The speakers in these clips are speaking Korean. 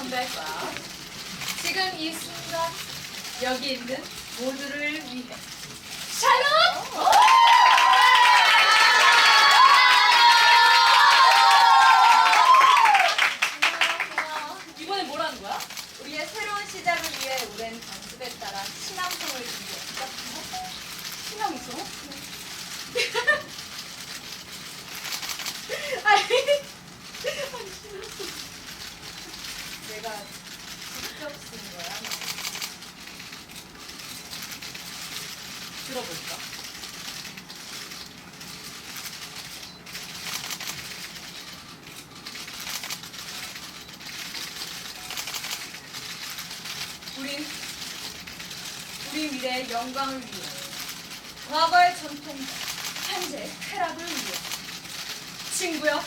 컴백과 지금 이 순간 여기 있는 모두를 위해 샬롯! 이번에 뭐라는 거야? 우리의 새로운 시작을 위해 오랜 관습에 따라 신앙송을 준비했어. 신랑이죠? 아니, 내가 직접 쓴 거야. 들어볼까? 우린 우리 미래의 영광을 위해 과거의 전통과 현재의 쾌락을 위해 친구여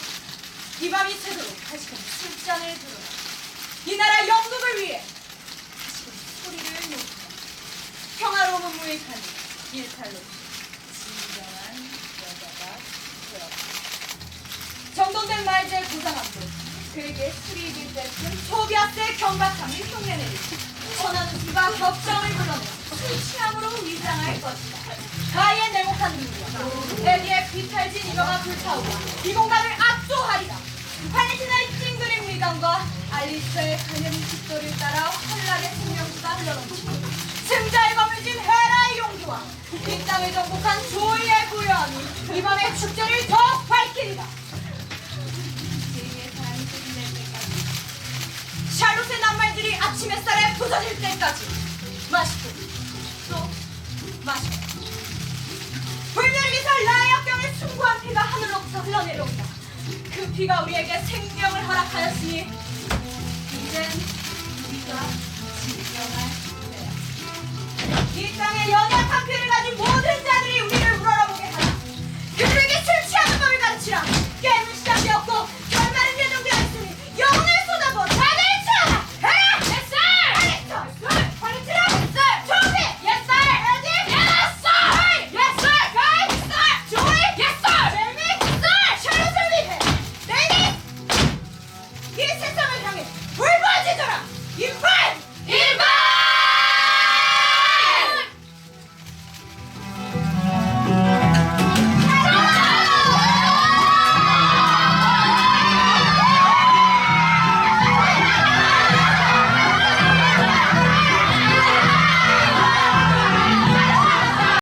이 밤이 새도록 다시금 술잔을 들어라 이 나라 영국을 위해. 다시금 소리를 높여 평화로움은 무익하니 일탈로 진정한 여자가 되어라 정돈된 말제의 고상함도 그에게 길 때쯤 토비아스의 경박함이 흉내내리고 천하는 비가 격정을 불러내 술 취함으로 위장할 것이다. 가의 냉혹한 눈과 에디의 비탈진 이거가 불타오르 이 공간을 알리스의 가는 뒷돌을 따라 환락의 생명수가 흘러넘치고 승자의 검을 진 헤라의 용기와 이 땅을 정복한 조이의 부여함이 이 밤의 축제를 더욱 밝히리라 샬롯의 낱말들이 아침 햇살에 부서질 때까지 마시고 또 마시고 불멸기사 라이악경의 숭고한 피가 하늘로부터 흘러내려온다. 그 피가 우리에게 생명을 허락하였으니 이젠 우리가 진정할 때야 이 땅에 연약한 피를